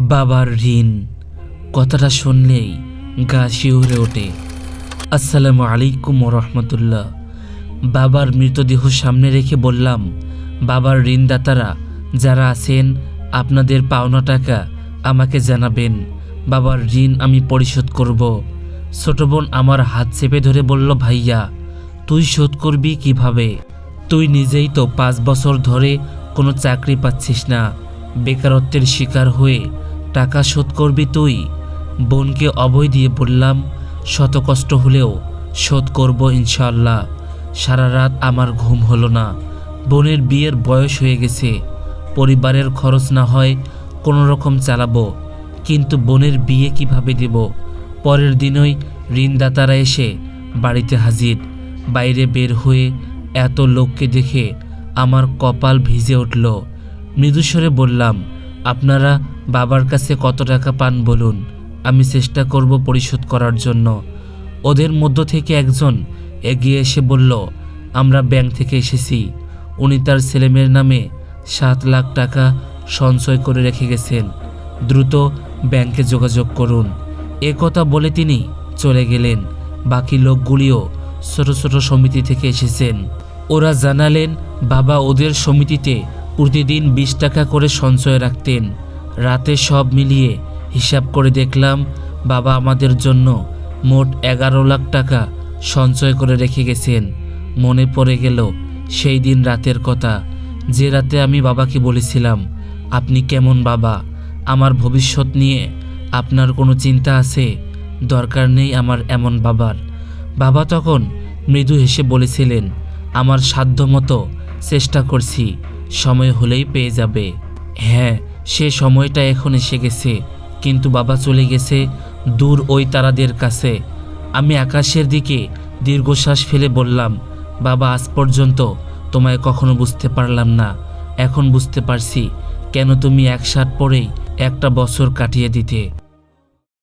বাবার ঋণ। কথাটা শুনলেই গা শিউরে ওঠে। আসসালামু আলাইকুম রহমতুল্লাহ। বাবার মৃতদেহ সামনে রেখে বললাম, বাবার ঋণদাতারা যারা আছেন, আপনাদের পাওনা টাকা আমাকে জানাবেন। বাবার ঋণ আমি পরিশোধ করব। ছোট বোন আমার হাত চেপে ধরে বলল, ভাইয়া, তুই শোধ করবি কীভাবে? তুই নিজেই তো পাঁচ বছর ধরে কোনো চাকরি পাচ্ছিস না। বেকারত্বের শিকার হয়ে টাকা শোধ করবি তুই? বোনকে অভয় দিয়ে বললাম, শত কষ্ট হলেও শোধ করব ইনশাল্লাহ সারা রাত আমার ঘুম হলো না। বোনের বিয়ের বয়স হয়ে গেছে। পরিবারের খরচ না হয় কোনো রকম চালাবো। কিন্তু বোনের বিয়ে কীভাবে দেব? পরের দিনই ঋণদাতারা এসে বাড়িতে হাজির। বাইরে বের হয়ে এত লোককে দেখে আমার কপাল ভিজে উঠল। মৃদুস্বরে বললাম আপনারা বাবার কাছে কত টাকা পান বলুন, আমি চেষ্টা করব পরিশোধ করার জন্য। ওদের মধ্য থেকে একজন এগিয়ে এসে বলল, আমরা ব্যাংক থেকে এসেছি। উনি তার ছেলেমেয়ের নামে সাত লাখ টাকা সঞ্চয় করে রেখে গেছেন। দ্রুত ব্যাংকে যোগাযোগ করুন। এ কথা বলে তিনি চলে গেলেন। বাকি লোকগুলিও ছোট ছোট সমিতি থেকে এসেছেন। ওরা জানালেন, বাবা ওদের সমিতিতে প্রতিদিন বিশ টাকা করে সঞ্চয় রাখতেন। রাতে সব মিলিয়ে হিসাব করে দেখলাম, বাবা আমাদের জন্য মোট এগারো লাখ টাকা সঞ্চয় করে রেখে গেছেন। মনে পড়ে গেল সেই দিন রাতের কথা। যে রাতে আমি বাবাকে বলেছিলাম, আপনি কেমন বাবা? আমার ভবিষ্যৎ নিয়ে আপনার কোনো চিন্তা আছে? দরকার নেই আমার এমন বাবার। বাবা তখন মৃদু হেসে বলেছিলেন, আমার সাধ্যমতো চেষ্টা করছি। সময় হলেই পেয়ে যাবে। হ্যাঁ সে সময়টা এখন এসে গেছে। কিন্তু বাবা চলে গেছে দূর ওই তারাদের কাছে। আমি আকাশের দিকে দীর্ঘশ্বাস ফেলে বললাম, বাবা, আজ পর্যন্ত তোমায় কখনো বুঝতে পারলাম না। এখন বুঝতে পারছি কেন তুমি এক শার্ট পরেই একটা বছর কাটিয়ে দিতে।